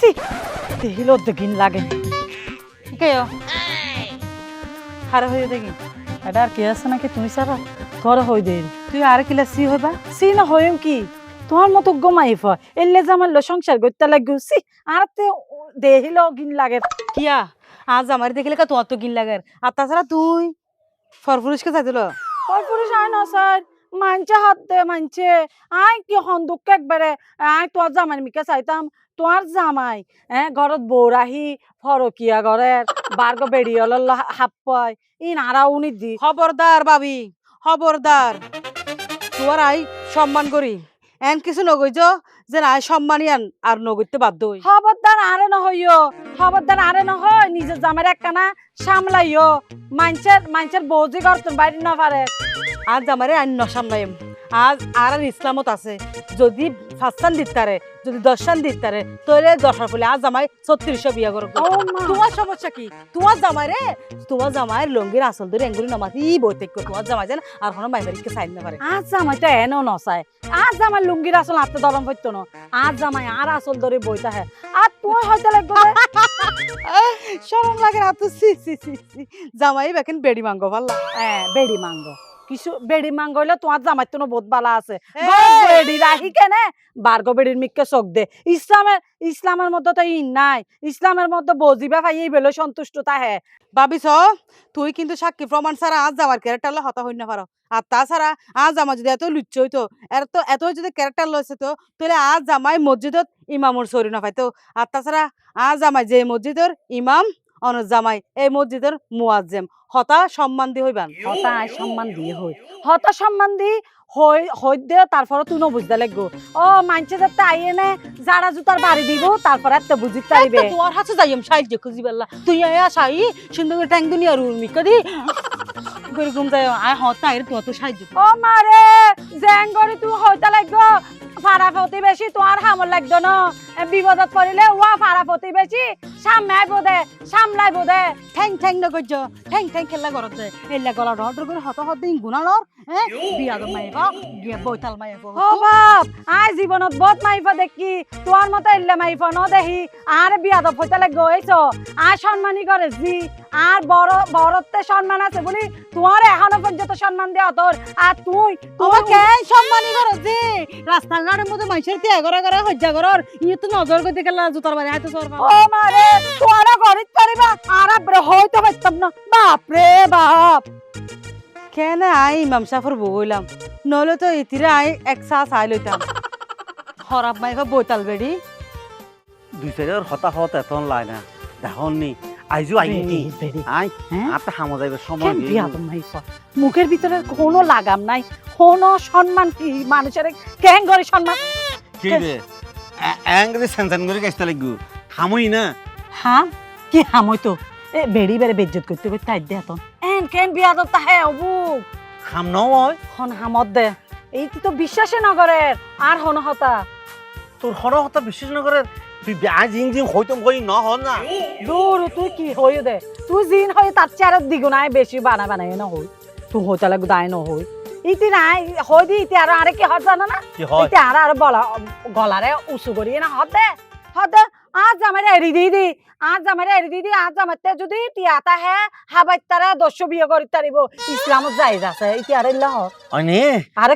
C দেহিল দেখিন লাগে। কেয় হারে হয়ে দেখি। এটা আর কে আছে নাকি তুমি সারা তোর হই দে তুই আর কিলা সি হইবা? সি না হইম কি? তোমার মতো গমাই ফ। এলে যে আমার সংসার সি আর তে দেহিল গিন লাগে। কিয়া? আজ আমার দেখলে কা তোমার তো গিন লাগে। আর তাছাড়া তুই? ফরফুরুষকে চাইছিল পুরুষ আয় না স্যার। মানছে হাত দে মানছে। আয় কি হন্দুক একবারে। আয় তোর জামাই মিকে চাইতাম। তোর জামাই হ্যাঁ ঘরত বৌরাহি ফরকিয়া ঘরের বার্গ বেড়িয়ল হাপ পায় ই নারা উনি দি। খবরদার বাবি খবরদার তোমার আই সম্মান করি এন কিছু নগৈজ যে আই সম্মানই আন আর নগৈতে বাধ্য হই খবরদার আরে নহইও খবরদার আরে নহয় নিজের জামের একখানা সামলাইও। মানছের মানছের বৌজি করতেন বাইরে না পারে আজ আমারে আইন নসামলাইম। আজ আর আর ইসলামত আছে। যদি ফাঁসান দিতারে যদি দশান দিতারে তোরে দশার ফলে আজ জামাই ছত্রিশশো বিয়া মা। তোমার সমস্যা কি? তোমার জামাই রে তোমার জামাই লঙ্গির আসল ধরে এঙ্গুলি নমাতি বইতে তোমার জামাই যেন আর কোনো মাইবারিকে চাইন না পারে। আজ জামাই তো এনো নসায় আজ জামাই লুঙ্গির আসল আপনি দরম হইতো না। আজ জামাই আর আসল ধরে বইতা হ্যাঁ। আর তুই হয়তো লাগবে শরম লাগে না তো সি সি সি জামাই বেকেন বেড়ি মাঙ্গো পাল্লা হ্যাঁ বেড়ি মাঙ্গো। কিছু বেড়ি মাঙ্গ হইলে তোমার জামাই তো বহুত বালা আছে! বেড়ি রাহি কেনে? বার্গ বেড়ির মিককে চোখ দে। ইসলামের ইসলামের মধ্যে তো ই নাই। ইসলামের মধ্যে বজিবা ভাই এই বেলো সন্তুষ্ট তাহে ভাবিস তুই কিন্তু সাক্ষী প্রমাণ ছাড়া আজ যাওয়ার ক্যারেক্টার হতা হই না পারো আর তাছাড়া আজ আমার যদি এত লুচ্চ হইতো এত এত যদি ক্যারেক্টার লইছে তো তাহলে আজ জামাই মসজিদত ইমামুর সরি না পাইতো আর তাছাড়া আজ জামাই যে মসজিদের ইমাম অন জামাই এই মসজিদের মুয়াজ্জেম। হতা সম্মান দিয়ে হইবান। হতা সম্মান দিয়ে হই। হতা সম্মান দি হই হই দে তারপরে তুই বুঝতে লাগবো। ও মানছে যাতে আইয়ে নে যারা জুতার বাড়ি দিব তারপরে এত বুঝি তাইবে তোর হাতে যাইম সাইজ দেখো জিবাল্লা। তুই আয়া সাই সুন্দর ট্যাং দুনিয়া রুল মিকা দি করে ঘুম যায়। আয় হতা এর তোমার তো সাহায্য ও মারে জেঙ্গরি তুই হইতে লাগবো। ফাড়া প্রতিবেশী তোমার হামল লাগতো না। বিপদত পড়িলে ওয়া ফাড়া প্রতিবেশী সামলাই বোধে সামলাই বোধে। ঠ্যাং ঠ্যাং না করছ। ঠ্যাং ঠ্যাং খেলা করত এলা গলা ডর করে হত হত দিন গুণালর হ্যাঁ বিয়া মাইব গিয়ে বইতাল মাইব ও বাপ আই জীবনত বহুত মাইফা দেখি। তোর মতো এলে মাইফা ন দেখি আর বিয়াদ হইতে লাগবো আর সম্মানই করে জি। আর বড় বড়ত্বে সম্মান আছে বলি তোমার এখনও পর্যন্ত সম্মান দেওয়া তোর। আর তুই তোমাকে সম্মানই করো যে রাস্তাঘাটের মধ্যে মানুষের তে হজ্জা করর। ইয়ে তো নজর করতে গেলা জুতার বাড়ি হাতে সরবা ও মারে তোরা পারিবা। আর আব্রে পারতাম না। বাপ রে বাপ। কেন আই ইমাম সাফর বইলাম নলে তো ইতিরে আই এক চা চাই লইতাম। খরাব মাইবা বইতাল বেড়ি। দুই সাইডের হতাহত এতন লাই না। দেখুন নি আইজু আইনি। আই হ্যাঁ? আপনি হামো যাইবে সময় কেন নেই। বিয়াদ মুখের ভিতরে কোনো লাগাম নাই কোনো সম্মান কি মানুষের? কেন করে সম্মান? কি রে? অ্যাঙ্গরে সেনসেন করে গেছতে লাগু হামই না। হ্যাঁ কি হামই তো? এ বেড়ি বেড়ে বেজ্জত করতে করতে আই দে এখন এন কেন বিয়াদ তাহে অবু হাম নও হয়। হন হামত দে। এই তো বিশ্বাসে নগরের। আর হন হতা। তোর হর হতা বিশ্বাস না করে তুই বেয়া জিং জিং হইতম কই ন হন না। দূর তুই কি হই দে? তুই জিন হই তার চেয়ার দ্বিগুণায় বেশি বানা বানাই না হই। তুই হইতে লাগু দায় ন হই। ইতি নাই হই দি ইতি আর আরে কি হত জানো না? কি ইতি আর আর বলা গলারে উঁচু করিয়ে না হত দে। হত দে আজ আমার এরি দি দি আজ আমার এরি দি দি আজ আমার যদি তিয়াতা হে হাবাই তারা দস্য বিয়ে করি তারিব ইসলামত যাইজ আছে ইতি আর ইল্লাহ অনে আরে।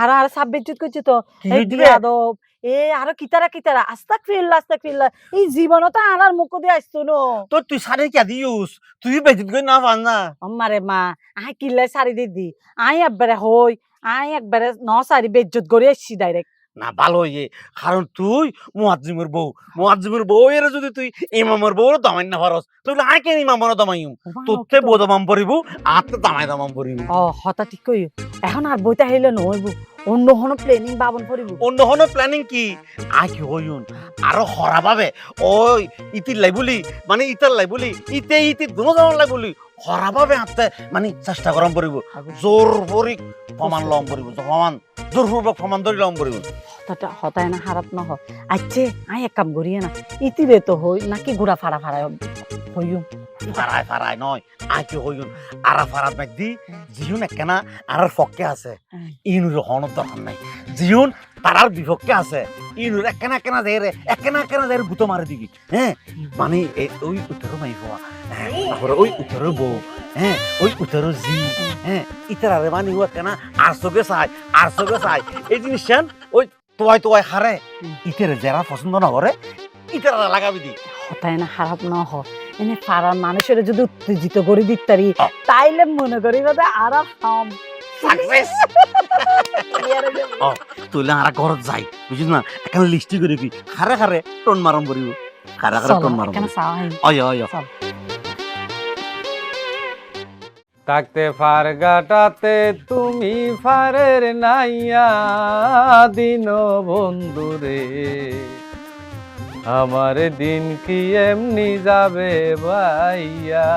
আর আর সাব্বিত করছি তো। এই দিবে? বিয়াদব এ আরও কিতারা কিতারা। আস্তাক ফিরলা আস্তাক ফিরলা এই জীবনত আর আর মুখ দিয়ে আসতো নো? তোর তুই সারে কে দিউস তুই বেজিত কই না পান না। আমারে মা আই কিল্লে সারি দিদি আই একবারে হই আই একবারে ন সারি বেজ্জত করে এসছি ডাইরেক্ট না ভালো ইয়ে কারণ তুই মুয়াজ্জিমের বউ মুয়াজ্জিমের বউ এর যদি তুই ইমামের বউ দমাই না পারস তাহলে আই কেন ইমামর দমাইম তোতে বউ দমাম পরিব আতে দামাই দামাম পরিব ও হতা ঠিক কই এখন আর বইতা হইলে নহইব অন্য হনো প্লেনিং বাবন করিব অন্য হনো প্ল্যানিং কি? আই কি হইউন আরও হরা পাবে ওই ইতির লাই বলি মানে ইতার লাই বলি ইতে ইতি দুনো গাওয়ার লাই বলি হরা পাবে আতে মানে চেষ্টা করম পড়িব জোর পরি প্রমাণ লম পড়িব প্রমাণ জোরপূর্বক প্রমাণ ধরি লম পড়িব হতাটা হতায় না হারাত নহ। আচ্ছা আই এক কাম করিয়ে না ইতিরে তো হই নাকি ঘোরা ফাড়া ফাড়া হইম ফারায় ফারায় নয় আই কি হইন আরা ফারাত মাই দি জিহুন একখানা আর পক্ষে আছে। ইনুর হনর দরকার নাই। জিহুন তারার বিপক্ষে আছে ইনুর একখানা একখানা দেয় রে একখানা একখানা দেয় গুতো মারে দিবি। হ্যাঁ মানে ওই উত্তর মাই হওয়া হ্যাঁ তারপরে ওই উত্তরের বউ হ্যাঁ ওই উত্তরের জি হ্যাঁ ইতারে মানে ও একখানা আর চোখে চাই আর চোখে চাই। এই জিনিস ওই তোয়াই তোয়াই হারে। ইতারে যারা পছন্দ না করে ইতারা লাগাবি দি। হতায় না খারাপ না হ। এনে পাড়ার মানুষের যদি উত্তেজিত করে দিতারি। তাইলে মনে করি বাদে আর হাম। সাকসেস তুলে আর ঘরত যাই বুঝিস না? এখানে লিস্টি করে কি? হারে হারে টন মারম করিব হারে হারে টন মারম অয় অয় থাকতে ফার গাটাতে তুমি ফারের নাইয়া দিন বন্ধুরে। আমার দিন কি এমনি যাবে ভাইয়া?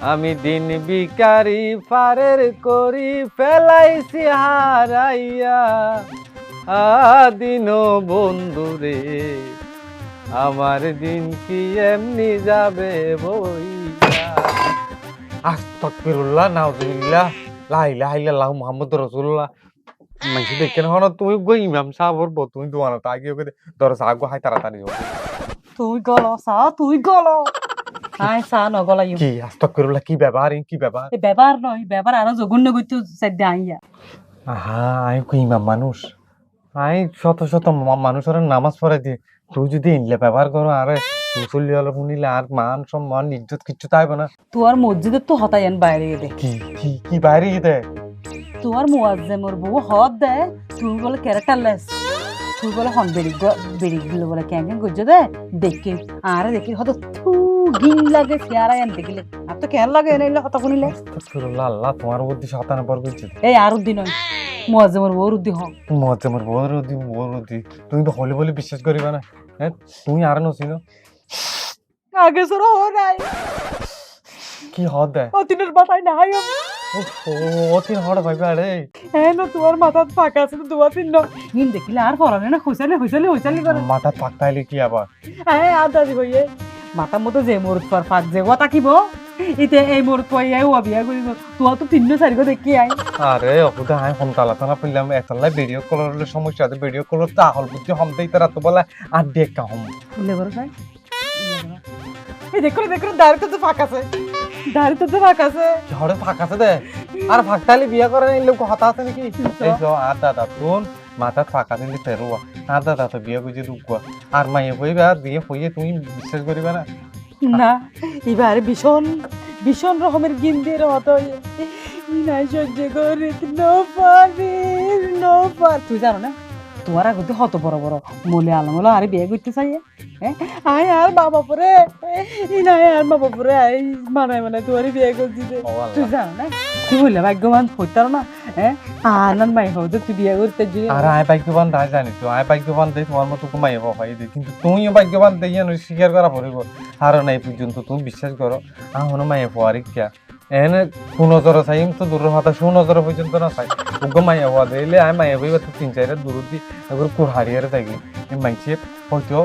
আমি দিন বিকারি ফারের করি ফেলাইছি হারাইয়া। আদিন বন্ধুরে আমার দিন কি এমনি যাবে বইয়া? আস্তাগফিরুল্লাহ, নাউজুবিল্লাহ, লা ইলাহা ইল্লাল্লাহ মুহাম্মাদুর রাসূলুল্লাহ। মাইসি দেখেন হন তুমি গো ইমাম সাহেবর তুমি দোয়ানো তা গিয়ে করে তোর সাগো হাই তাড়াতাড়ি যাও তুই গল সা তুই গল আয় সা নগলাইও কি আস্তাগফিরুল্লাহ কি ব্যাপার এই কি ব্যাপার এই ব্যাপার নয় ব্যাপার আরও জঘন্য করতে সাইডে আইয়া আহা আই কই ইমাম মানুষ আই শত শত মানুষের নামাজ পড়ে দিয়ে তুই যদি ইনলে ব্যবহার করো আরে মুসল্লি হলো শুনিলে আর মান সম্মান ইজ্জত কিচ্ছু তাইব না তোর মসজিদে তো হতায়ন বাইরে দে কি কি কি বাইরে গিয়ে তোর মুয়াজ্জেমর বউ হদ দে। তুই বলে ক্যারেক্টার লেস তুই বলে হন বেড়ি বেড়ি গুলো বলে ক্যাং ক্যাং করছে দে। দেখি আরে দেখি হত থু গিন লাগে চেয়ারা এন দেখিলে আর তো কেন লাগে এনে হত শুনিলে আল্লাহ তোমার বুদ্ধি শতানা পর করছে এই আর উদ্দি নয়। মুয়াজ্জেমর উদ্দি হ। মজা আমার বড় দি বড় দি তুমি তো হলে বলে বিশ্বাস করিবা না। হ্যাঁ তুমি আর নছিনো আগে সর নাই। কি হদ দেয় অতিনের ও অতি হড় আরে হ্যাঁ না তোমার মাথা ফাঁকা আছে তো তিন দেখিলে আর পড়ালে না খুঁচালে খুঁচালে খুঁচালি করে মাথা পাকতাইলে কি আবার? আর দাদি কইয়ে মাথার মতো যে মোরত পার ফাঁক যে ও ইতে এই মোরত কই আই ও বিয়া করিব তোয়া তো তিন্ন চারিগো দেখি আই আরে অকুদা হাই সোনকালে তো না পেলাম এতলাই ভিডিও কলের সমস্যা আছে ভিডিও কলের তো আহল বুদ্ধি হম দেই তারা তো বলে আর দেখ কা হম। ফুলে বড় ভাই এই দেখো দেখো দাঁড়ি তো ফাঁক আছে। দাঁড়ি তো ফাঁক আছে। ঝড়ে ফাঁক আছে দে। আর ফাঁকতাইলে বিয়া করে এই লোক হতা আছে নাকি? এই তো। আর দাদা তুন মাথা ফাঁকা দিলে তেরুয়া আর দাদা তো বিয়া করছে দুকুয়া আর মাইয়ে হইবে আর বিয়ে হইয়ে তুমি বিশ্বাস করিবে না? না এবার ভীষণ ভীষণ রকমের গিন্দির হতো নাই সহ্য করে নো পারি নো পার তুই জানো না তোমার আগতে হত বড় বড়। মলে আলমলো আরে বিয়ে করতে চাই হ্যাঁ আয় আর বাবা পরে। নাই আর বাবা পরে আই মানায় মানে তোমার বিয়ে করছি তুই আল্লাহ না তুই বললে ভাগ্যবান হইতার না হ্যাঁ আনন্দ মাই হতো তুই বিয়ে করতে যে। আর আয় ভাগ্যবান তাই জানি তো আয় ভাগ্যবান দেই তোমার মতো ঘুমাই ভাই দে কিন্তু তুমিও ভাগ্যবান দেই জানো স্বীকার করা পড়িব। আর নাই পর্যন্ত তুমি বিশ্বাস করো আহনো মাই হওয়ারি কিয়া এনে কোন নজরে চাই তো দূর হাতে সু নজরে পর্যন্ত না চাই উগ্র মাইয়া হওয়া দিলে আয় মাইয়া হইবা তো তিন চারটা দূর দি এগুলো কুর হারিয়ারে থাকি। মাইছে হয়তো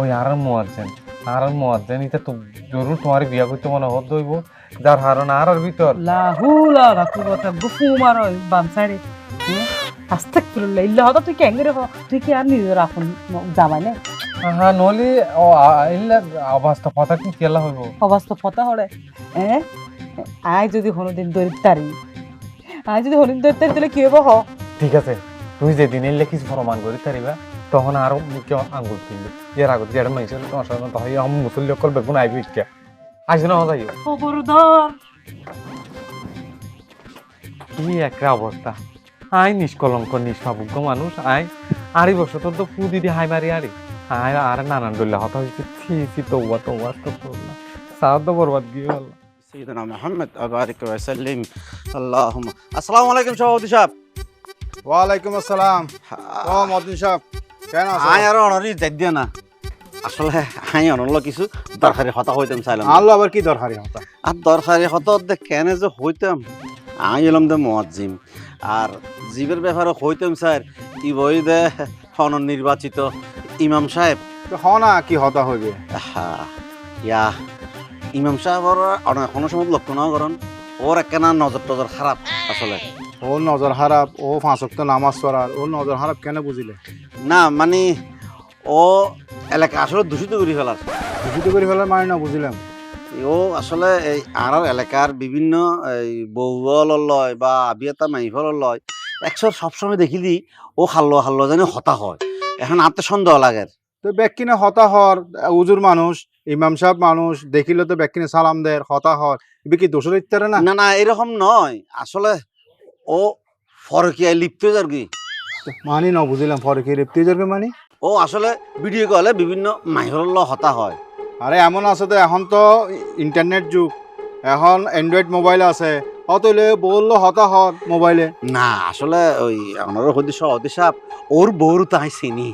ওই আর মোয়াজ্জেন আর মোয়াজ্জেন এটা তো জরুর তোমার বিয়া করতে মনে হত দইব। যার হারণ আর আর ভিতর লাহুলা রাকুবতা গুফু মারো বাম সাইডে আস্তাগফিরুল্লাহ ইল্লা হতো তুই কেন রে তুই কি আর নিজের আপন জামাই না? হ্যাঁ নলি ও ইল্লা অবস্থা কথা কি কেলা হইব? অবাস্তব কথা হরে হ্যাঁ আয় যদি কোনোদিন দরিদ্রারি আয় যদি হরিণ দরিদ্রারি তাহলে কি হব হ? ঠিক আছে তুই যেদিন এলে কিছু প্রমাণ করি তারিবা তখন আরও মুখে আঙ্গুল তুলবে এর আগত যেটা মাইছিল তোমার সাথে তাই আমি মুসল্লি অকল বেগুন আইবি ইচ্ছা আসবে না যাইও। খবরদার কি একটা অবস্থা আই নিষ্কলঙ্ক নিষ্পাবুজ্ঞ মানুষ আই। আড়ি বছর তোর তো ফু দিদি হাই মারি আড়ি আয় আর নানান ডল্লা হতা হয়েছে ছি ছি তৌবা তৌবা তো করলাম সারা তো বরবাদ গিয়ে সৈয়দনা মোহাম্মদ আবারিক ওয়াসাল্লিম আল্লাহুম্মা আসসালামু ওয়ালাইকুম আসসালাম ও মদিন সাহেব কেন আই দিয়া না আসলে আই অনল কিছু দরকারি হতা হইতাম চাইলাম আল্লাহ আবার কি দরকারি হতা আর দরকারি হতা দে কেন যে হইতাম আই এলাম দে মুয়াজ্জিম আর জীবের ব্যাপারে হইতাম স্যার ই বই দে অননির্বাচিত ইমাম সাহেব হনা কি হতা হইবে ইয়া ইমাম সাহেবর অনেক কোনো সময় লক্ষ্য না করেন ওর একখানা নজর টজর খারাপ আসলে ওর নজর খারাপ ও ফাঁসক্ত নামাজ পড়ার ও নজর খারাপ কেন বুঝিলে না মানে ও এলাকা আসলে দূষিত করে ফেলার দূষিত করে ফেলার মানে না বুঝিলাম ও আসলে এই আর এলাকার বিভিন্ন এই বউল লয় বা আবিয়াতা মাইফল লয় একশো সবসময় দেখিলি ও খাল্লো খাল্লো জানি হতা হয়। এখন আত্ম সন্দেহ লাগে। তো ব্যাকিনে হতা হর উজুর মানুষ ইমাম সাহেব মানুষ দেখিলে তো ব্যাকিনে সালাম দেয় হতা হর এবার কি দোষের ইত্যারে না? না না এরকম নয়। আসলে ও ফরকিয়ায় লিপ্ত আর কি? মানি না বুঝিলাম পরে কি রেপ্তিজরকে মানি। ও আসলে ভিডিও কলে বিভিন্ন মাইফল হতা হয় আরে এমন আছে তো এখন তো ইন্টারনেট যুগ। এখন অ্যান্ড্রয়েড মোবাইল আছে। অতলে বলল হতা হর মোবাইলে না আসলে ওই আমার হদিস হদিসাপ ওর বউর তো আই চিনি।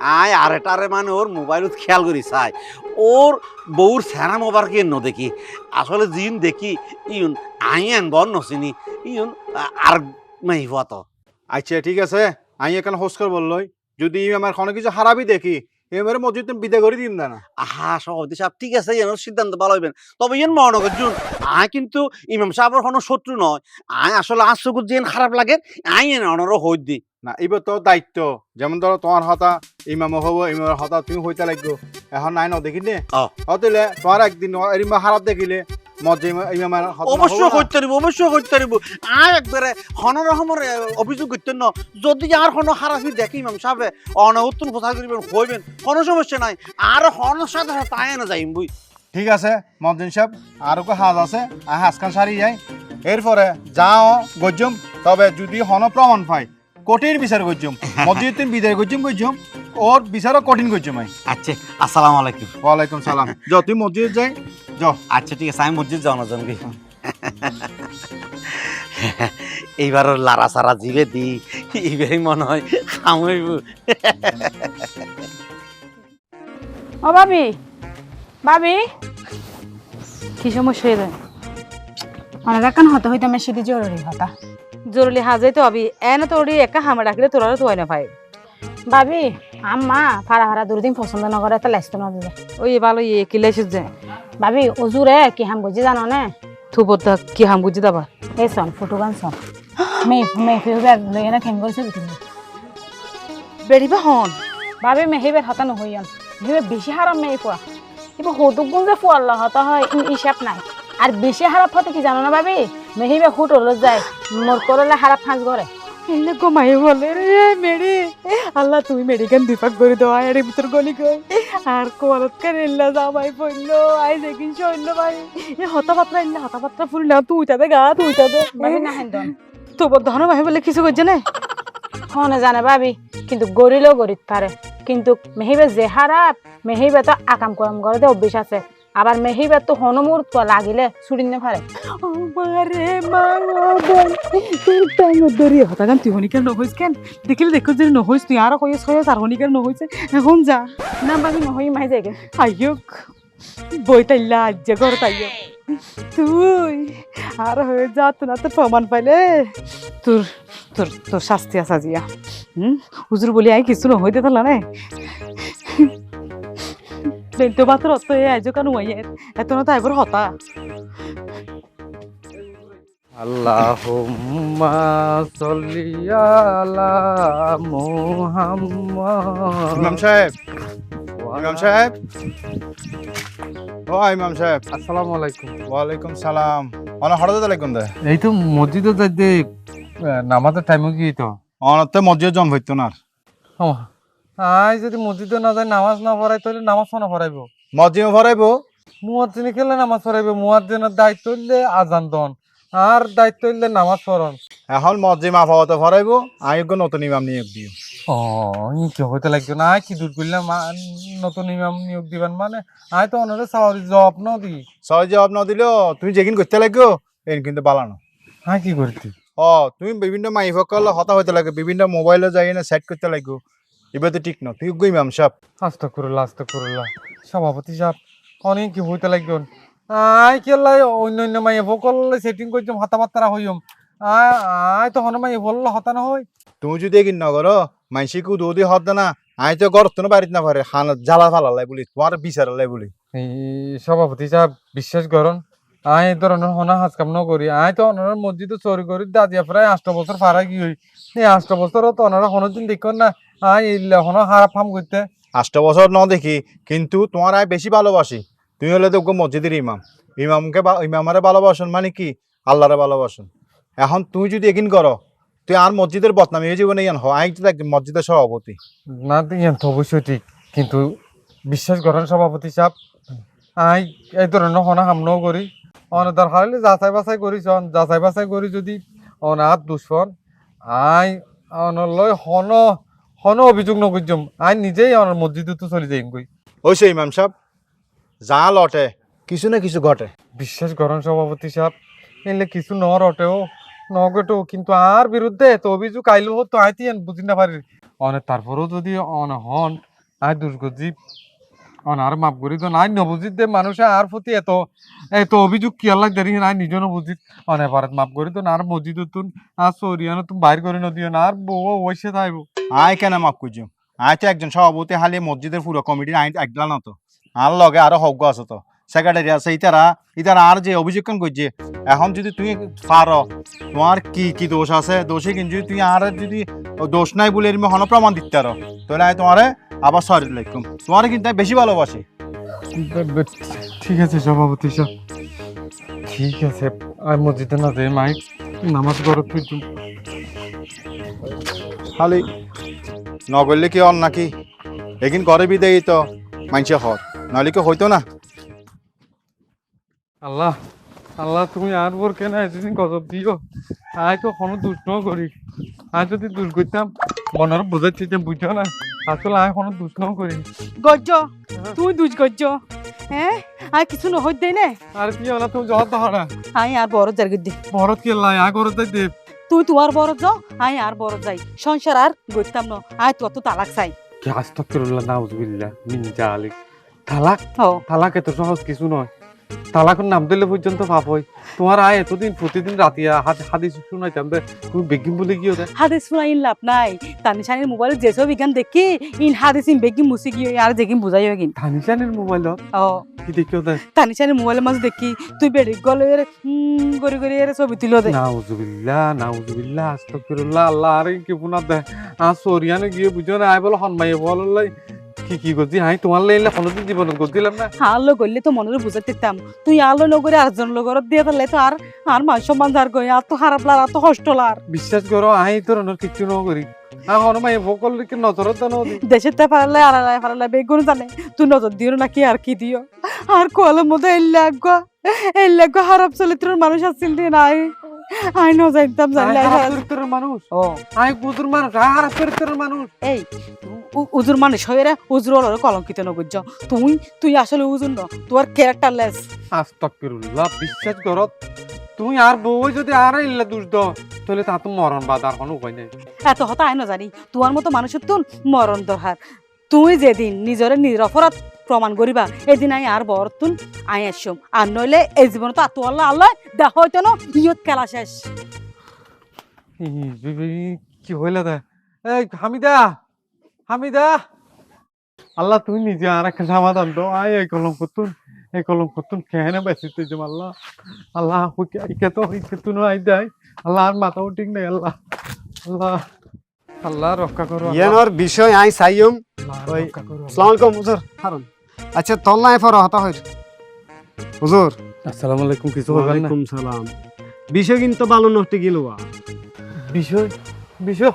আয় আর এটারে মানে ওর মোবাইলত খেয়াল করি চাই ওর বউর সেরা মোবার কে ন দেখি? আসলে জিন দেখি ইউন আই এন বন নচিনি ইউন আ- আর মাই হওয়া তো। আচ্ছা ঠিক আছে। আমি এখানে হোস করে বললই যদি আমার কোনো কিছু হারাবি দেখি এবারে মসজিদ বিদা করে দিন না আহা সভাপতি সাহেব ঠিক আছে এর সিদ্ধান্ত ভালো হইবেন। তবে ইয়েন মহানগর জুন আয় কিন্তু ইমাম সাহেবের কোনো শত্রু নয়। আয় আসলে চকুর যেন খারাপ লাগে আই এন অনর হই দি। না এবার তো দায়িত্ব। যেমন ধরো তোমার হতা ইমাম হব ইমামের হতা তুমি হইতে লাগবো। এখন নাই ন দেখি নে? অ। অতলে তোমার একদিন এরিমা হারাপ দেখিলে। অবশ্যই করতে পারিব অবশ্যই করতে পারিব আর একবারে হনর রহমর অভিযোগ না। যদি আর হন হারাফি দেখি ইমাম সাহেবে অনউত্তম প্রচার করিবেন হইবেন কোনো সমস্যা নাই। আর হনর সাথে সাথে না যাইম বুই। ঠিক আছে মসজিদ সাহেব আর কো হাজ আছে? আর হাজখান সারি যাই। এরপরে যাও গজ্জম। তবে যদি হন প্রমাণ পাই কঠিন বিচার মসজিদ তিন বিদায় গজ্জম গজ্জম ওর বিচারও কঠিন গজ্জম আই আচ্ছা আসসালামু আলাইকুম। ওয়ালাইকুম সালাম। যাও তুই মসজিদ যাই। যাও। আচ্ছা ঠিক আছে আমি মসজিদ যাও না জনকে এইবার ওর লারা সারা জিবে দি। এইবারই মনে হয় খামইব ও ভাবি ভাবি। কি সমস্যা যায় অনেক কান হতে হইতে আমি সেটি জরুরি হতা। জরুরি হাজাই তো আবি এনে তো ওরি একা হামা ডাকলে তোরা তো না ভাই। ভাবি আম্মা ফাড়া ফাড়া দুদিন পছন্দ নকরে তো লাইস্ত না দিবে ওই ভালো ইয়ে কিলে যে? ভাবি ওজুরে কি হাম বুঝি জানো নে? থুবতা কি হাম বুঝি দাবা? এই সন ফটো গান সন মে মে ফিউ ব্যাগ লই না খেন করছে বিতুল বেড়িবা হন। ভাবি মে হেবের হতা নহইয়ন হেবে বেশি হারাম মে ফুয়া এবার হতুক গুণ যে ফুয়াল্লা হতা হয় ই হিসাব নাই। আর বেশি হারাপ হতে কি জানো না ভাবি? মেহিবে হুটল যায়। মোর করলে হারাপ ফাঁস ঘরে। এলে গোমাই বলে রে মেরি আল্লাহ তুমি মেডিকেন দুপাক করে দাও আর ভিতর গলি গই আর কোয়ালত কার এল্লা জামাই পড়ল আই দেখিন সৈন্য ভাই। এ হতা পাত্রা এল্লা হতা পাত্রা ফুল না তুই তাতে গা তুই তাতে। ভাবি না হেন তো ধন ভাই বলে কিছু করছে না? ফোনে জানে ভাবি কিন্তু গরিলেও গরিব পারে। কিন্তু মেহিবে যে হারাপ মেহিবে তো আকাম করাম করে অভ্যাস আছে। আবার মেহিবে তো হনুমুর তো লাগিলে ছুড়িন না পারে মারে মা ধরি হতা গান তুই হনিকার নহইস কেন? দেখিলে দেখো যে নহইস তুই আর কইস কইস আর হনিকার নহইছে এখন যা। না ভাবি নহই মাই যায়গে আইয়ক বই তাইলা আজ ঘর তাইয়ক। তুই আর হয়ে যা তো না তো প্রমাণ পাইলে। তোর তোর তোর শাস্তি আসা জিয়া হুম? হুজুর বলি আই কিছু নহইতে তাহলে না? বেলতো বাতর অত এ আইজো কানু আইয়ের এত না তাইবর হতা আল্লাহুম্মা সাল্লি আলা মুহাম্মাদ। ইমাম সাহেব। ইমাম সাহেব। ও ইমাম সাহেব। আসসালামু আলাইকুম। ওয়ালাইকুম সালাম। অন হঠাৎ লাগুন দে এই তো মসজিদে যাইতে নামাজের টাইম কি তো অনতে মসজিদ জম হইতো না আই যদি মসজিদে না যায় নামাজ না পড়াই তাহলে নামাজ না পড়াইব। মসজিদ ভরাইব মুয়াজ্জিনে খেলে নামাজ পড়াইব? মুয়াজ্জিনের দায়িত্ব হইলে আজান দন আর দায়িত্ব হইলে নামাজ পড়ন। এখন মসজিদ মাফাওয়াতে ভরাইব আয়োগ্য নতুন ইমাম নিয়োগ দিও ও কি হইতে লাগবে না? কি দূর করলাম নতুন ইমাম নিয়োগ দিবেন মানে? আয় তো অনারে সাওয়ারি জব ন দি। সহজ জবাব না দিলেও তুমি যেদিন করতে লাগো এই কিন্তু বালানো আয় কি করতি? ও তুমি বিভিন্ন মাইফকল হতা হইতে লাগে বিভিন্ন মোবাইলে যাই না সেট করতে লাগো এবার তো ঠিক না তুই গো ইমাম সাহেব আস্তে করলা আস্তে করলা সভাপতি সাহেব অনেক কি হইতে লাগবে আয় কেলাই অন্য অন্য মাইয়ে ভোকল সেটিং করছম হাতা বাত্তারা হইম আয় তো হন মাইয়ে ভল হতা না হই তুমি যদি এগিন না করো মাইসি কু দৌদি হত না আই তো গর তো বাড়িতে না পারে খানা জ্বালা ফালা লাই বলি তোমার বিচার লাই বলি। সভাপতি সাহেব বিশ্বাস করুন আই ধরনের হনা হাজ কাম করি আই তো অনার মসজিদে চোরি করি দাদিয়া প্রায় আষ্ট বছর ফারা কি হই। এই আষ্ট বছরও তো অনারা কোনোদিন দেখুন না হনা হারা ফাম করতে। আষ্ট বছর ন দেখি কিন্তু তোমার আয় বেশি ভালোবাসি। তুমি হলে তো মসজিদের ইমাম। ইমামকে বা- ইমামারে ভালোবাসন মানে কি? আল্লাহরে ভালোবাসন। এখন তুই যদি এগিন করো তুই আর মসজিদের বদনামি হয়ে যাবে না ইয়ান হ? আই তো মসজিদের সভাপতি। না দিয়েন তো অবশ্যই ঠিক কিন্তু বিশ্বাস করেন সভাপতি সাহেব। আই এই ধরনের হনা হামনাও করি। অনেক দরকার হলে যাচাই বাছাই করি চন যাচাই বাছাই করি যদি। অনাথ দুশ্মন আই অনলয় হন হন অভিযোগ নকরিম আই নিজেই অনার মসজিদে তো চলে যাইম কই হয়েছে ইমাম সাহেব যা লটে কিছু না কিছু ঘটে। বিশ্বাস করেন সভাপতি সাহেব এলে কিছু ন রটেও নগটো কিন্তু আর বিরুদ্ধে তো অভিযোগ আইলো তো আইতি বুঝি না পারি অনেক তারপরেও যদি অন হন আই দুর্গজীব অন আর মাপ করি তো নাই নবুজিত দে মানুষে আর প্রতি এত এত অভিযোগ কি আল্লাহ দেরি নাই নিজে নবুজিত। অনে পারাত মাপ করি তো আর মসজিদ তুন আর সরিয়ানো তুমি বাইর করে নদিও না আর বউ ওইসে থাইব আয় কেন মাফ করছি আয় তো একজন সভাপতি হালি মসজিদের পুরো কমিটির আইন একলা তো। আর লগে আরও হজ্ঞ আছে তো। সেক্রেটারি আছে ইতারা ইতারা আর যে অভিযোগ কেন করছে এখন যদি তুই পার তোমার কি কি দোষ আছে? দোষে কিন্তু তুই আর যদি দোষ নাই বলে এরম হন প্রমাণ দিতে পারো তাহলে আমি তোমারে আবার সরি লাইকুম তোমার কিন্তু বেশি ভালোবাসি। ঠিক আছে সভাপতি সাহেব। ঠিক আছে আর মসজিদে না যাই মাই নামাজ তুই খালি নগরলে কি অন নাকি? এগিন করে বিদেয়ী তো মানছে হর নাহলে কি হইতো না? আল্লাহ আল্লাহ তুমি আর বোর কেন এতদিন গজব দিও? আয় তো কোনো দুষ্ট করি। আয় যদি দুষ করতাম মনের বোঝাচ্ছি যে বুঝো না? আসলে আয় কোনো দুষ্ট করি। গজ্জ তুই দুজ গজ্জ হ্যাঁ আর কিছু নহই দেই নে? আর কি হলো তুমি দাও না। আই আর বড় জার গদ্দি ভরত কি লাই আয় করে তাই দেব তুই তোমার বড় যাও আই আর বড় যাই। সংসার আর গইতাম না আয় তো অত তালাক চাই। কি আস্তকফিরুল্লাহ নাউজুবিল্লাহ মিন জালিক তালাক? তালাকে এত সহজ কিছু নয়। তালাকের নাম দিলে পর্যন্ত পাপ হয়। তোমার আয় এতদিন প্রতিদিন হাত হাদিস শুনাইতাম তুমি বেগিম বলে কি ওদের হাদিস শুনাই লাভ নাই। তানিশানির মোবাইল যেসব বিজ্ঞান দেখি ইন হাদিস ইন বেগি মুসি গিয়ে আর বুঝাই ধানিসানের মোবাইলত? ও কি দেখি ওদের তানিশানির মোবাইলের মাঝে দেখি তুই বেড়ি গলে এর করে করে এর ছবি তুলো দে। নাউজুবিল্লাহ নাউজুবিল্লাহ আস্তাগফিরুল্লাহ আল্লাহ আরে কি পুনা দে। আ সরিয়ানে গিয়ে বুঝো না আই বল হনমাই বললাই কি কি করছি হাই তোমার লাইলে কোনোদিন জীবন করছিলাম না আলো করলে তো মনের বুঝাতে দিতাম। তুই আলো লগরে আরজন লগর দিয়ে দিলে তো আর আর মান সম্মান ধার গই আর তো খারাপ লার আর তো হস্টলার লার বিশ্বাস করো আই ধরনের কিছু ন করি আ হনমাই বকল কি নজরত দানো দি দেশের তে পারলে আর পারলে বেগুন জানে। তুই নজর দিও না কি আর কি দিও? আর কলের মধ্যে এল্লাগ এল্লাগ খারাপ চরিত্রের মানুষ আসছিল নাই? আই ন আই জানলে মানুষ। ও। আই কুদুর মানুষ খারাপ মানুষ। এই উজুর মানুষ উজুর কলঙ্কিত তুই তুই আসলে উজুর ন তোর ক্যারেক্টার লেস আস্তাগফিরুল্লাহ বিশ্বাস করো তুমি আর বউ যদি আর ইল্লা দুষ দাও তাহলে তা তো মরণ বাদ আর কোনো উপায় নেই। এত হতা জানি তোমার মতো মানুষের তুন মরণ দরকার। তুই যেদিন নিজরে নিজের অপরাধ প্রমাণ করিবা। এদিন আই আর বর তুন আই আসম। আর নইলে এই জীবন তো আতো আল্লাহ আল্লাহ দেখ হয়তো না ইয়ত খেলা শেষ। কি হইলে দে এই হামিদা হামিদা। আল্লাহ তুমি নিজে আর একটা সমাধান তো আয় এই কলম করতুন এই কলম করতুন কেন বেশি তুই যে আল্লাহ। আল্লাহ হুকে ইকে তো ইকে তুন আই দেয় আল্লাহ আর মাথাও ঠিক নেই আল্লাহ। আল্লাহ আল্লাহ রক্ষা করো ইয়ানোর বিষয় আই করো আসসালামু আলাইকুম হুজুর হারুন। আচ্ছা তল্লাই ফর হতা হইর হুজুর। আসসালামু আলাইকুম কিছু বলবেন না? ওয়ালাইকুম সালাম। বিষয় কিন্তু ভালো নষ্ট গেল বিষয় বিষয়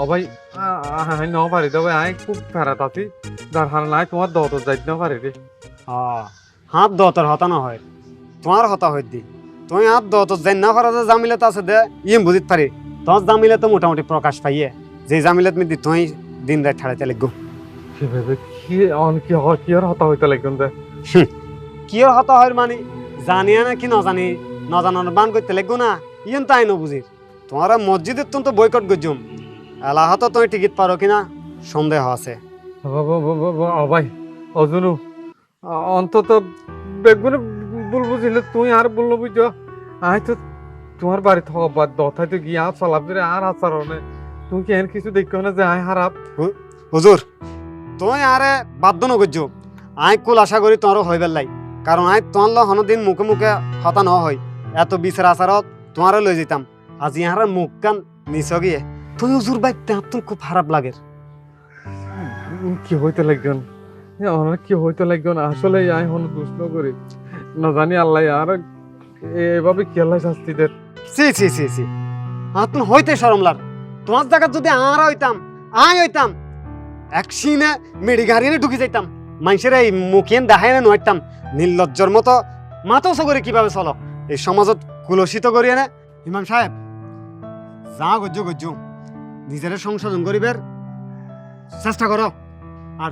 ও ভাই আই ন পারি তবে আই খুব ফেরাত আছি। যার হার নাই তোমার দত যাইতে না পারি রে। হাত দতর হতা না হয়। তোমার হতা হয় দি। তুমি হাত দত যাই না পারা যে জামিলত আছে দে ইম বুঝিত পারি। তোমার জামিলে তো মোটামুটি প্রকাশ পাইয়ে। যে জামিলত মি দি তুই দিন রাত ঠাড়াইতে লাগবো। কীভাবে কি অন কি হয় কি আর হতা হইতে লাগবে দে কিয়র হতা হয় মানে? জানিয়া না কি নজানি? নজানার বান করতে লাগবো না ইয়েন তাই নবুঝির তোমার মসজিদের তো বয়কট গজুম এলাহত তুমি টিকিট পারো কিনা? সন্দেহ আছে। ভাই অজনু অন্তত বেগুনে ভুল বুঝিলে তুই আর বলল বুঝ আই তো তোমার বাড়ি থাকা বাদ দথাই তো গিয়ে আর চলাপ আর আচারণে তুমি কেন কিছু দেখো না যে আই হারাপ হুজুর তুমি আরে বাধ্য নগর্য আই কুল আশা করি তোরও হইবার লাই কারণ আই তোর হনদিন মুখে মুখে হতা ন হয় এত বিচার আচারত তোমারও লই যেতাম আজি ইহার মুখ কান নিচ গিয়ে তুই উজুর বাইক তুই খুব খারাপ লাগে। কি হইতে লাগবেন আমার কি হইতে লাগবেন আসলে আই হন দুষ্ণ করি না জানি আল্লাহ আর এভাবে কি আল্লাহ শাস্তি দেন সি সি সি সি আতুন হইতে সরম লাগ তোমার জায়গা যদি আর হইতাম আই হইতাম এক সিনে মেডি গাড়ি এনে ঢুকে যাইতাম। মানুষের এই মুখেন দেখাই না নইতাম নির্লজ্জর মতো মাতো করে কীভাবে চলো? এই সমাজত কুলসিত করি এনে ইমাম সাহেব, যা গজ্জ গজ্জ। নিজের সংশোধন করিবার চেষ্টা করো আর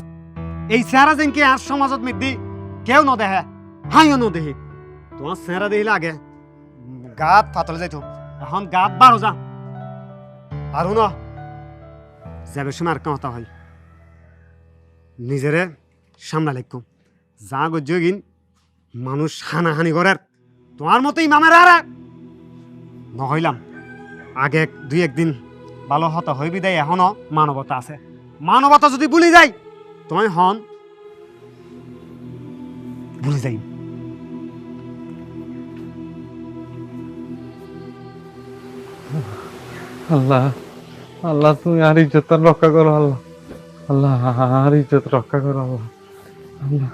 এই চেহারা যেন কি আর সমাজত মিদ্দি কেউ ন দেখে হাইও ন দেখি তোমার চেহারা দেখিলে আগে। গাত ফাতলে যাইতো এখন গাত বারো যা। আর শুনো যাবে সময় আর কথা হয়। নিজেরে সামলা লাগুম যা গজ্জগিন মানুষ হানাহানি করার। তোমার মতো ইমামের আর নহইলাম আগে এক- দুই একদিন ভালো হতা হইবি দেয় এখনও মানবতা আছে। মানবতা যদি ভুলি যাই তোমায় হন ভুলে যাই। আল্লাহ আল্লাহ, তুমি আর ইজ্জত রক্ষা করো, আল্লাহ। আল্লাহ আর ইজ্জত রক্ষা করো আল্লাহ। আল্লাহ।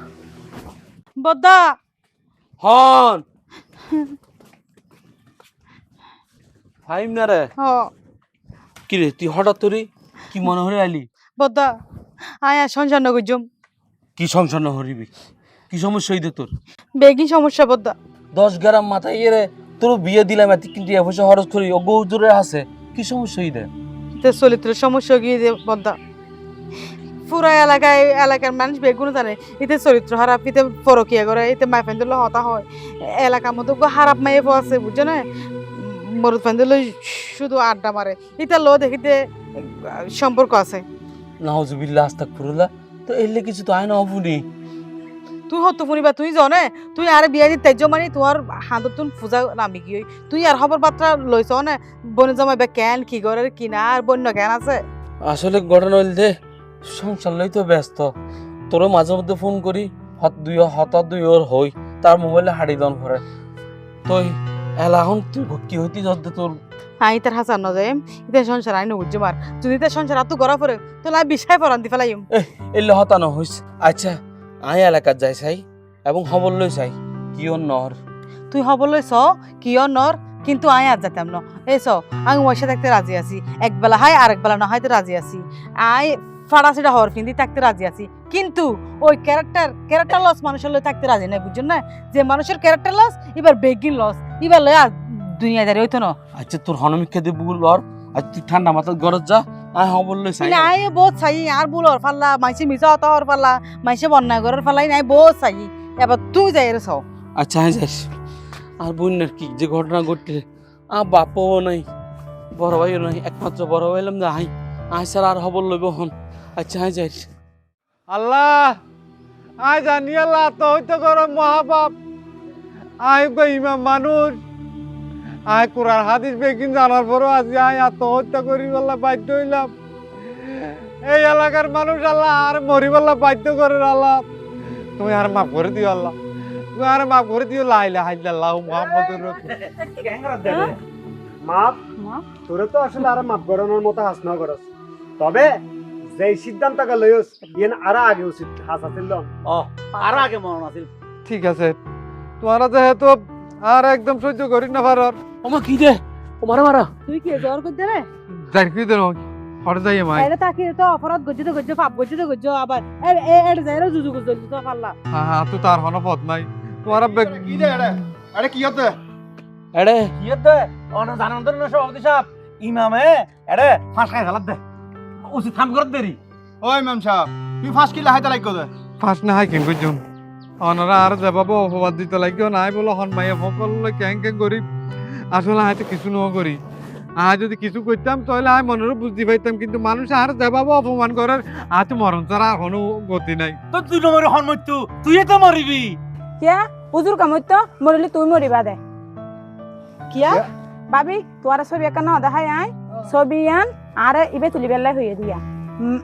বদ্দা হন! ফাইম না রে? হ। কি রে তুই হঠাৎ তোরে কি মনে হরে আলি বদ্দা আয় আর সংসার নগর জম। কি সংসার না হরিবি কি সমস্যা হইতে তোর? বেগি সমস্যা বদ্দা দশ গ্রাম মাথায় ইয়ে তোর বিয়ে দিলাম এত কিন্তু এ পয়সা খরচ করি অজ্ঞ আছে। কি সমস্যা হইতে চরিত্রের সমস্যা গিয়ে দে বদ্দা পুরা এলাকায় এলাকার মানুষ বেগুন জানে এতে চরিত্র খারাপ এতে পরকিয়া করে এতে মাই ফেন্দিল হতা হয়। এলাকার মতো খারাপ মাইয়ে আছে বুঝছ না? মরুদ ফেন্দিল শুধু আড্ডা মারে। এটা লো দেখিতে সম্পর্ক আছে। নাহজুবিল্লাহ আস্তাক ফুরুল্লাহ তো এলে কিছু তো আয় না। অবুনি তুই হতো শুনিবা তুই জনে? তুই আর বিয়া দি তেজ মানে তোর হাতত তুন পূজা নামি কি তুই আর খবর বার্তা লইছ না? বনে জমাই বা কেন কি করে কি না আর বন্য জ্ঞান আছে? আসলে ঘটনা হইল দে সংসার লই তো ব্যস্ত। তোরও মাঝে মধ্যে ফোন করি হত দুই হঠাৎ দুই ওর হই তার মোবাইলে হাড়ি দন করে তুই এলাখন তুই কি হইতি যত তোর। আই তার হাসান ন যায় ইতে সংসার আই নবুজ মার। যদি তে সংসার আতু গড়া পরে তো লাই বিষয় পরান দি ফেলাইম। এলে হতানো হইস। আচ্ছা আই এলাকাত যাই চাই এবং খবর লই চাই কি ওর নহর তুই হবলই চ কিয় নর কিন্তু আই আর যেতাম ন। এই আমি ওর সাথে রাজি আছি। একবেলা হাই আর একবেলা না হয়তো রাজি আছি। আই ফাড়াছিটা হওয়ার কিন্তু থাকতে রাজি আছি। কিন্তু ওই ক্যারেক্টার ক্যারেক্টার লস মানুষের লই থাকতে রাজি নাই বুঝছেন না? যে মানুষের ক্যারেক্টার লস এবার বেগিন লস এবার লয় আর দুনিয়াদারি হইতো না। আচ্ছা তোর হনমিক্ষা দিয়ে বুল লর আর তুই ঠান্ডা মাথার গরজ যা আই খবর লই চাই মানে আই বহুত চাই আর বুলর ফাল্লা মাইসে মিছা হতা হওয়ার ফাল্লা মাইসে বন্যা ঘরের ফাল্লাই নাই বহুত চাই এবার তুই যাই রে চাও আচ্ছা আই যাইস আর বন্যার কি যে ঘটনা ঘটলে? আ বাপও নাই বড় ভাইও নাই একমাত্র বড় ভাই এলাম যে আই আই স্যার আর খবর লইব হন। আচ্ছা আই যাইস আল্লাহ আয় জানি আল্লাহ তো হইতে করো মহাপাপ। আয় বেঈমান মানুষ। আয় কোরআন হাদিস বেকিন জানার পরও আজ আয় আত্মহত্যা করি বললা বাধ্য হইলাম। এই এলাকার মানুষ আল্লাহ আর মরি বললা বাধ্য করে আল্লাহ। তুমি আর মাফ করে দিও আল্লাহ। তুমি আর মাফ করে দিও লাইলা হাইল্লাহ মুহাম্মদুর মাপ? তোরে তো আসলে আর মাপ গড়ানোর মতো হাস না করস। তবে যেই সিদ্ধান্তটা লইস ইয়েন আর আগে উচিত হাস আছিল আর আগে মরণ আছিল। ঠিক আছে। তোমারা যেহেতু আর একদম সহ্য করি না পারার ওমা কি দে ও মারা। তুই কি জ্বর করতে রে? যাই কি দেন হরে যাই মাই এটা তাকে তো অপরাধ গজ্জিত গজ্জ পাপ গজ্জিত গজ্জ আবার এ এ এর যাই রে জুজু গজ্জ তো পাল্লা হ্যাঁ তো তার হন পথ নাই। তোমারা কি রে এটা আরে কি হতে? এড়ে ইয়েতে অন জানান্তর না সভাপতি সাহেব ইমামে এরে ফাঁস খাই ফেলাত দে। উচিত থাম করত দেরি। ওই ম্যাম সাহেব তুই ফাঁস কি লাহাইতে লাগতো দে ফার্স্ট না হাই কেন করছুন অনারা আর যাবাবো অপবাদ দিতে লাগিও নাই বলো হন মাইয়া ফকল ক্যাং ক্যাং করি। আসলে হয়তো কিছু নও করি। আজ যদি কিছু করতাম তাহলে আমি মনেরও বুঝতে পাইতাম কিন্তু মানুষ আর যাবাবো অপমান করার আজ মরণ ছাড়া আর কোনো গতি নাই। তো তুই নমরে হন মৃত্যু তুই তো মরিবি। কিয়া? উজুর কামত মরিলে তুই মরিবা দে। কিয়া? ভাবি তোর ছবি একা ন দেখাই আই ছবি আন আরে ইবে তুলি বেলাই হইয়ে দিয়া। উম,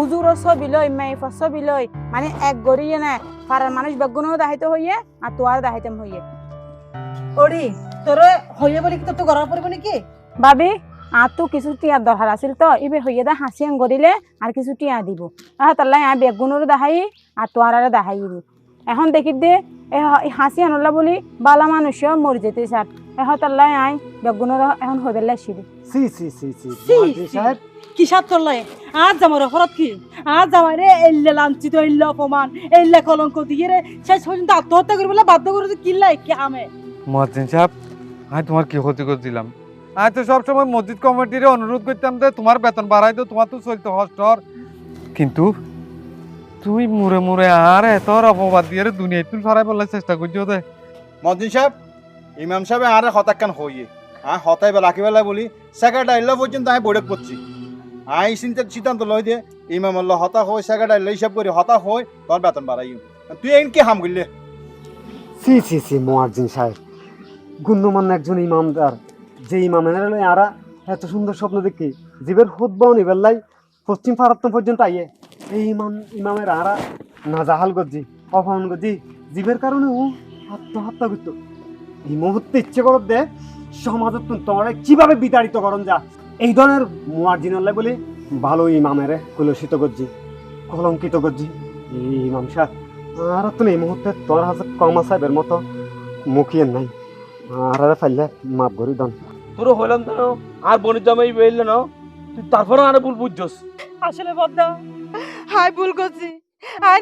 উজুরও ছবি লই মাইফা ছবি লই মানে এক গড়িয়ে না পাড়ার মানুষ বেগুনও দেখাইতে হইয়ে আর তোয়ার দেখাইতাম হইয়ে ওরি তোরে হইয়ে বলি কি তোর তো গড়া পড়বে নাকি? ভাবি আর তো কিছু টিয়ার দরকার আছিল তো ইবে হইয়ে দা হাসি আং গড়িলে আর কিছু টিয়া দিব। আহ তাল্লাই আয় বেগুনরও দেখাই আর তোয়ার দেখাই দিব এখন দেখি দে হাসি আনলা বলি বালা মানুষও মরি যেতে স্যার এখন তাল্লাই আয় বেগুনের এখন হয়ে বেলা আসিবি সি সি সি সি সি। সাহেব। কি সাত করলে আজ জামার অপরাধ কি? আজ জামাই রে এল্লে লাঞ্ছিত এল্লে অপমান এল্লে কলঙ্ক দিয়ে রে শেষ পর্যন্ত আত্মহত্যা করে বলে বাধ্য করে কিল্লাই কি হামে মহাজিন সাহেব আমি তোমার কি ক্ষতি করছিলাম? আমি তো সবসময় মসজিদ কমিটির অনুরোধ করতাম যে তোমার বেতন বাড়াই তো তোমার তো চলতে হস্টর কিন্তু তুই মুড়ে মুড়ে আর এত অপবাদ দিয়ে দুনিয়ায় তুই সরাই বলার চেষ্টা করছ দে মদিন সাহেব ইমাম সাহেব আরে হতাক্কান হইয়ে। হ্যাঁ হতাই বেলা বেলা বলি সেকেন্ডটা এলো পর্যন্ত আমি বৈঠক করছি। আই চিন্তা সিদ্ধান্ত লই দে, ইমাম আল্লাহ হতা হই সেকেন্ডটা এলো হিসাব করি হতা হই, তোর বেতন বাড়াই তুই এন কি হাম করলে সি সি সি, মোয়াজ্জিন সাহেব। গুণ্যমান্য একজন ইমামদার। যে ইমামের লই আরা, এত সুন্দর স্বপ্ন দেখি জীবের হুদবাও নিবেল্লাই পশ্চিম ভারত পর্যন্ত আইয়ে। এই ইমাম ইমামের আরা, নাজাহাল গজ্জি অপমান গজ্জি, জীবের কারণে ও আত্মহত্যা করত। এই মুহূর্তে ইচ্ছে করত দে সমাজত তোমরা কীভাবে বিতাড়িত করন যা। এই ধরনের মোয়ার্জিনাল্লাই বলে ভালো ইমামের কুলসিত গজ্জি কলঙ্কিত গজ্জি এই ইমাম সাহেব আর তো এই মুহূর্তে তোর হাতে কমা সাহেবের মতো মুখিয়ে নাই। আর আরে ফাইলে মাপ করি দন তোর হইলাম তো আর বনির জামাই বেরলে না তুই তারপরে আর ভুল বুঝছস। আসলে বদ্দা হাই ভুল করছি।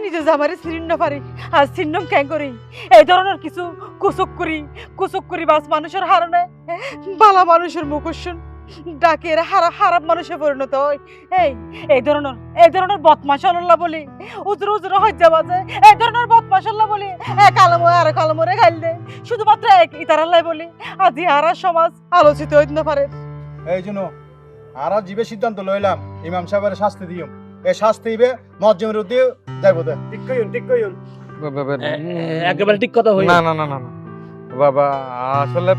নিজে জামারে আর ক্যাং করি? এই ধরনের কিছু করি করি বাস মানুষের মানুষের ডাকের হারা খারাপ মানুষে পরিণত হয়। এই এই ধরনের এই ধরনের বদমাশ আল্লাহ বলি। হজ্জা বাজে। এই ধরনের বদমাশ আল্লাহ বলি। আর দে। শুধুমাত্র এক ইতার আল্লাহ বলি। আজি আর সমাজ আলোচিত হইতে না পারে। এই জন্য আর জীবে সিদ্ধান্ত লইলাম। ইমাম সাহেবের শাস্তি দিও এই শাস্তি দিবে মজ্জমের দিয়ে যাইব দে ঠিক কইন ঠিক কইন একেবারে ঠিক কথা হই না না না না না। বাবা আসলে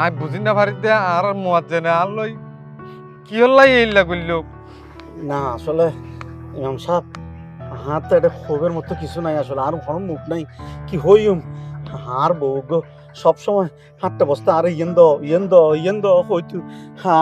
আমি বুঝি না পারিতে আর মোয়াজ্জেনে আর লই। কি হল্লাই এইলা করল না আসলে ইমাম সাহেব হাত তো এটা ক্ষোভের মতো কিছু নাই আসলে আর কোনো মুখ নাই। কি হইম আর বউ গো সবসময় হাতটা বসতে, আরে ইয়েন দ ইয়েন দ ইয়েন দ হইতু।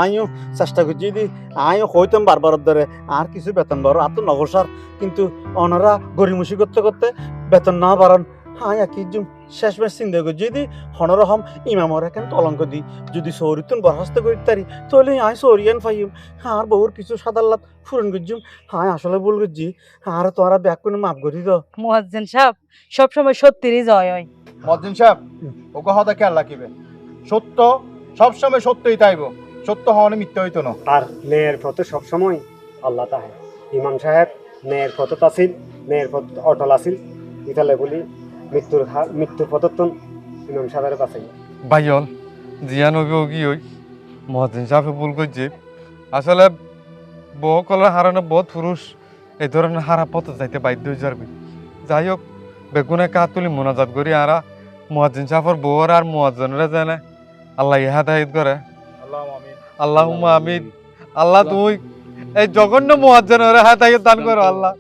আমিও চেষ্টা করছি যদি আমিও হইতাম বারবার ধরে আর কিছু বেতন বাড়ো আর তো নগরসার কিন্তু ওনারা গরিমসি করতে করতে বেতন না বাড়ান হাই আর কি জুম শেষ মেশ চিন্তা করছি যদি হনর হম ইমামর এখন কলঙ্ক দি যদি সৌরিতুন বরখাস্ত করি তারি তাহলে আই সৌরিয়ান ফাইম। আর বউর কিছু সাদাল্লাত ফুরন করছুম হাই আসলে ভুল করছি আর তোরা ব্যাগ করে মাফ করি তো। মুয়াজ্জিন সাহেব সবসময় সত্যিরই জয় হয়। মজ্জিন সাহেব ওকে হতা খেয়াল রাখিবে। সত্য সবসময় সত্যই তাইব। সত্য হওয়ানে মিথ্যা হইতো না। আর ন্যায়ের পথে সবসময় আল্লাহ তাহে ইমাম সাহেব ন্যায়ের পথত আছিল ন্যায়ের পথ অটল আছিল ইতালে বলি মৃত্যুর হা- মৃত্যুর পথতন ইমাম সাহেবের বাঁচাই বাইল জিয়ান ওকে কি ওই মহাজিন সাহেব ভুল করছে। আসলে বহু কলের হারানো বহুত পুরুষ এই ধরনের হারা পথ যাইতে বাধ্য হয়ে যাবে। যাই হোক বেগুনে কাত তুলি মোনাজাত করি আরা মহাজিন সাহেবের বউর আর মহাজনরা জানে আল্লাহ ইহা দায়িত করে। আল্লাহ আমিন। আল্লাহ আল্লাহ তুই এই জঘন্য মহাজন হাত দান করো আল্লাহ।